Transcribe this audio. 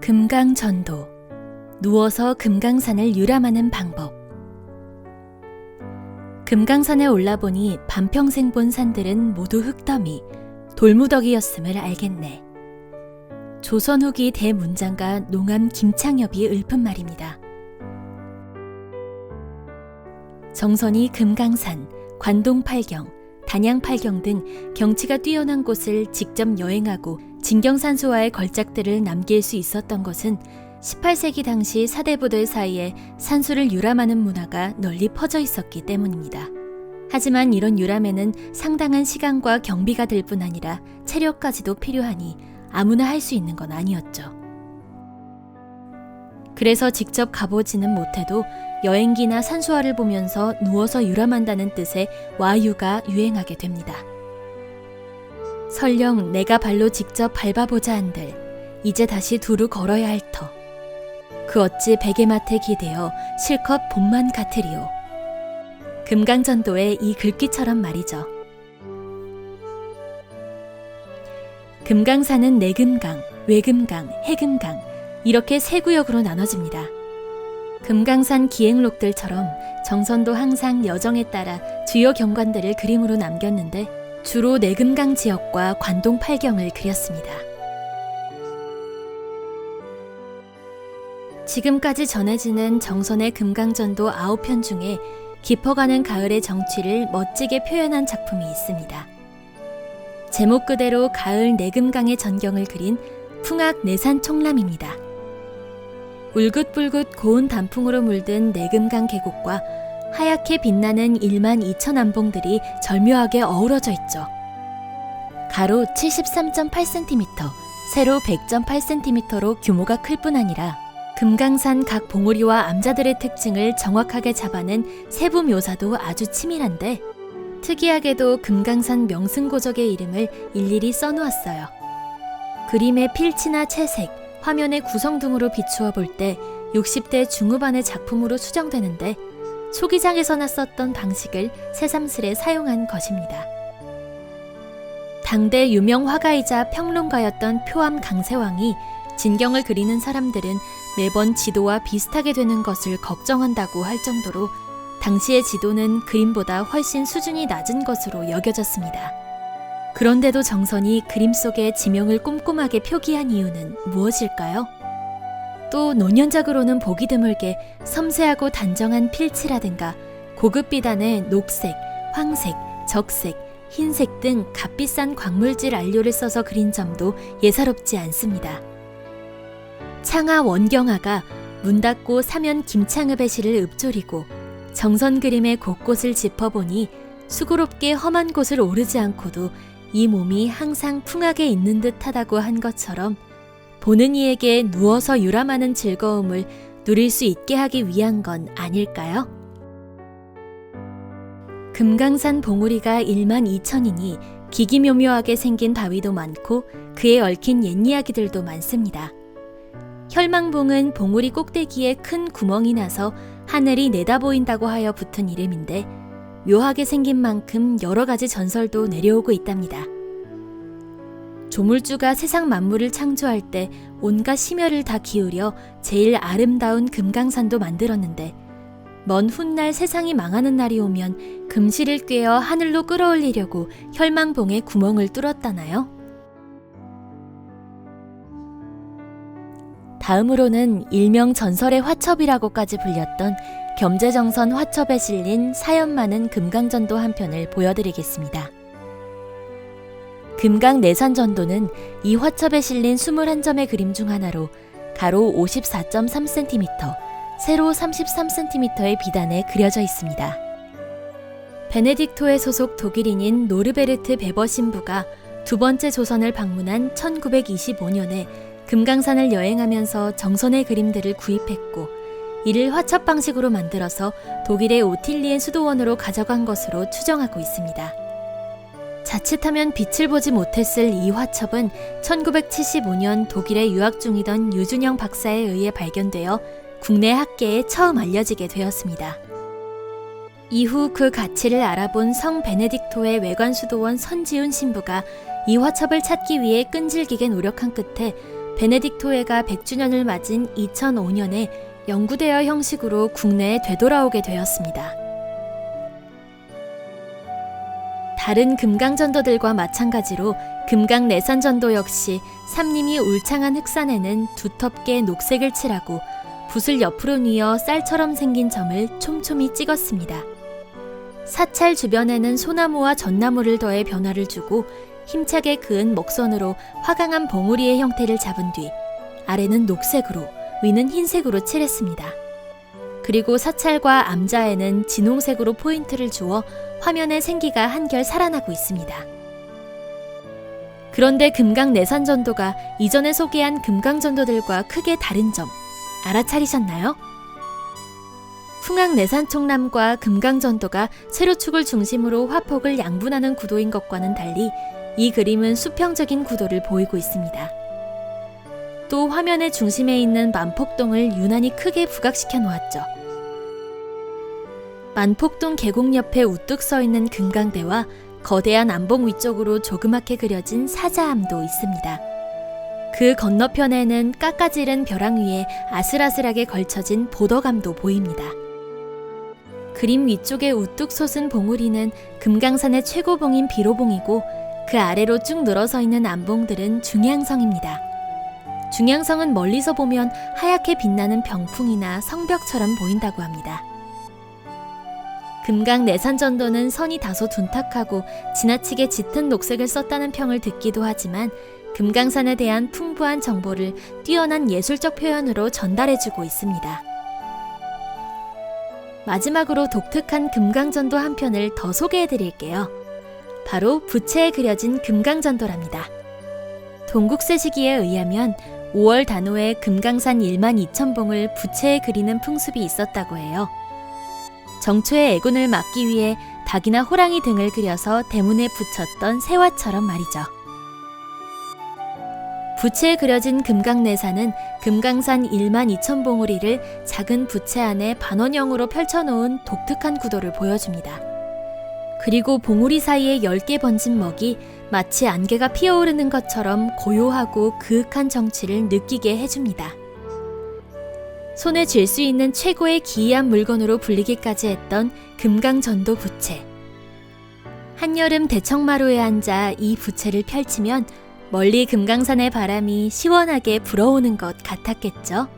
금강전도 누워서 금강산을 유람하는 방법 금강산에 올라보니 반평생 본 산들은 모두 흙더미, 돌무더기였음을 알겠네. 조선 후기 대문장가 농암 김창엽이 읊은 말입니다. 정선이 금강산, 관동 팔경, 단양 팔경 등 경치가 뛰어난 곳을 직접 여행하고 진경산수와의 걸작들을 남길 수 있었던 것은 18세기 당시 사대부들 사이에 산수를 유람하는 문화가 널리 퍼져 있었기 때문입니다. 하지만 이런 유람에는 상당한 시간과 경비가 들 뿐 아니라 체력까지도 필요하니 아무나 할 수 있는 건 아니었죠. 그래서 직접 가보지는 못해도 여행기나 산수화를 보면서 누워서 유람한다는 뜻의 와유가 유행하게 됩니다. 설령 내가 발로 직접 밟아보자 한들 이제 다시 두루 걸어야 할 터. 그 어찌 베개맡에 기대어 실컷 봄만 같으리오. 금강전도의 이 글귀처럼 말이죠. 금강산은 내금강, 외금강, 해금강 이렇게 세 구역으로 나눠집니다. 금강산 기행록들처럼 정선도 항상 여정에 따라 주요 경관들을 그림으로 남겼는데 주로 내금강 지역과 관동 팔경을 그렸습니다. 지금까지 전해지는 정선의 금강전도 9편 중에 깊어가는 가을의 정취를 멋지게 표현한 작품이 있습니다. 제목 그대로 가을 내금강의 전경을 그린 풍악 내산 총람입니다. 울긋불긋 고운 단풍으로 물든 내금강 계곡과 하얗게 빛나는 1만 2천 암봉들이 절묘하게 어우러져 있죠. 가로 73.8cm, 세로 100.8cm로 규모가 클 뿐 아니라 금강산 각 봉우리와 암자들의 특징을 정확하게 잡아낸 세부 묘사도 아주 치밀한데 특이하게도 금강산 명승고적의 이름을 일일이 써놓았어요. 그림의 필치나 채색, 화면의 구성 등으로 비추어 볼 때 60대 중후반의 작품으로 추정되는데 초기장에서나 썼던 방식을 새삼스레 사용한 것입니다. 당대 유명 화가이자 평론가였던 표암 강세왕이 진경을 그리는 사람들은 매번 지도와 비슷하게 되는 것을 걱정한다고 할 정도로 당시의 지도는 그림보다 훨씬 수준이 낮은 것으로 여겨졌습니다. 그런데도 정선이 그림 속에 지명을 꼼꼼하게 표기한 이유는 무엇일까요? 또 노년작으로는 보기 드물게 섬세하고 단정한 필치라든가 고급 비단에 녹색, 황색, 적색, 흰색 등 값비싼 광물질 안료를 써서 그린 점도 예사롭지 않습니다. 창하 원경하가 문 닫고 사면 김창읍의 시를 읊조리고 정선 그림의 곳곳을 짚어보니 수고롭게 험한 곳을 오르지 않고도 이 몸이 항상 풍하게 있는 듯하다고 한 것처럼 보는 이에게 누워서 유람하는 즐거움을 누릴 수 있게 하기 위한 건 아닐까요? 금강산 봉우리가 1만 2천이니 기기묘묘하게 생긴 바위도 많고 그에 얽힌 옛 이야기들도 많습니다. 혈망봉은 봉우리 꼭대기에 큰 구멍이 나서 하늘이 내다 보인다고 하여 붙은 이름인데 묘하게 생긴 만큼 여러 가지 전설도 내려오고 있답니다. 조물주가 세상 만물을 창조할 때 온갖 심혈을 다 기울여 제일 아름다운 금강산도 만들었는데 먼 훗날 세상이 망하는 날이 오면 금실을 꿰어 하늘로 끌어올리려고 혈망봉에 구멍을 뚫었다나요? 다음으로는 일명 전설의 화첩이라고까지 불렸던 겸재정선 화첩에 실린 사연 많은 금강전도 한 편을 보여드리겠습니다. 금강 내산 전도는 이 화첩에 실린 21점의 그림 중 하나로 가로 54.3cm, 세로 33cm의 비단에 그려져 있습니다. 베네딕토의 소속 독일인인 노르베르트 베버 신부가 두 번째 조선을 방문한 1925년에 금강산을 여행하면서 정선의 그림들을 구입했고 이를 화첩 방식으로 만들어서 독일의 오틸리엔 수도원으로 가져간 것으로 추정하고 있습니다. 자칫하면 빛을 보지 못했을 이 화첩은 1975년 독일에 유학 중이던 유준영 박사에 의해 발견되어 국내 학계에 처음 알려지게 되었습니다. 이후 그 가치를 알아본 성 베네딕토의 외관 수도원 선지훈 신부가 이 화첩을 찾기 위해 끈질기게 노력한 끝에 베네딕토회가 100주년을 맞은 2005년에 영구대여 형식으로 국내에 되돌아오게 되었습니다. 다른 금강전도들과 마찬가지로 금강 내산전도 역시 삼림이 울창한 흑산에는 두텁게 녹색을 칠하고 붓을 옆으로 뉘어 쌀처럼 생긴 점을 촘촘히 찍었습니다. 사찰 주변에는 소나무와 전나무를 더해 변화를 주고 힘차게 그은 목선으로 화강한 봉우리의 형태를 잡은 뒤 아래는 녹색으로 위는 흰색으로 칠했습니다. 그리고 사찰과 암자에는 진홍색으로 포인트를 주어 화면의 생기가 한결 살아나고 있습니다. 그런데 금강 내산전도가 이전에 소개한 금강전도들과 크게 다른 점 알아차리셨나요? 풍악 내산총람과 금강전도가 세로축을 중심으로 화폭을 양분하는 구도인 것과는 달리 이 그림은 수평적인 구도를 보이고 있습니다. 또 화면의 중심에 있는 만폭동을 유난히 크게 부각시켜 놓았죠. 만폭동 계곡 옆에 우뚝 서 있는 금강대와 거대한 안봉 위쪽으로 조그맣게 그려진 사자암도 있습니다. 그 건너편에는 깎아지른 벼랑 위에 아슬아슬하게 걸쳐진 보더감도 보입니다. 그림 위쪽에 우뚝 솟은 봉우리는 금강산의 최고봉인 비로봉이고 그 아래로 쭉 늘어서 있는 안봉들은 중양성입니다. 중양성은 멀리서 보면 하얗게 빛나는 병풍이나 성벽처럼 보인다고 합니다. 금강 내산전도는 선이 다소 둔탁하고 지나치게 짙은 녹색을 썼다는 평을 듣기도 하지만 금강산에 대한 풍부한 정보를 뛰어난 예술적 표현으로 전달해주고 있습니다. 마지막으로 독특한 금강전도 한 편을 더 소개해드릴게요. 바로 부채에 그려진 금강전도랍니다. 동국세 시기에 의하면 5월 단오에 금강산 1만 2천 봉을 부채에 그리는 풍습이 있었다고 해요. 정초의 애군을 막기 위해 닭이나 호랑이 등을 그려서 대문에 붙였던 세화처럼 말이죠. 부채에 그려진 금강내산은 금강산 1만 2천 봉우리를 작은 부채 안에 반원형으로 펼쳐놓은 독특한 구도를 보여줍니다. 그리고 봉우리 사이에 10개 번진 먹이 마치 안개가 피어오르는 것처럼 고요하고 그윽한 정취를 느끼게 해줍니다. 손에 쥘 수 있는 최고의 기이한 물건으로 불리기까지 했던 금강전도 부채. 한여름 대청마루에 앉아 이 부채를 펼치면 멀리 금강산의 바람이 시원하게 불어오는 것 같았겠죠?